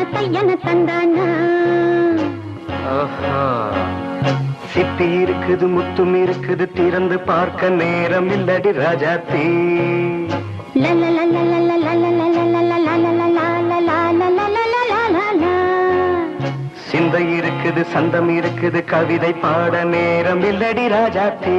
வார்த்தை என தந்தானா ஆஹா. சிப்பி இருக்குது முத்தும் இருக்குது திறந்து பார்க்க நேரம் இல்லடி ராஜாத்தி சிந்தை இருக்குது சந்தம் இருக்குது கவிதை பாட நேரம் இல்லடி ராஜாத்தி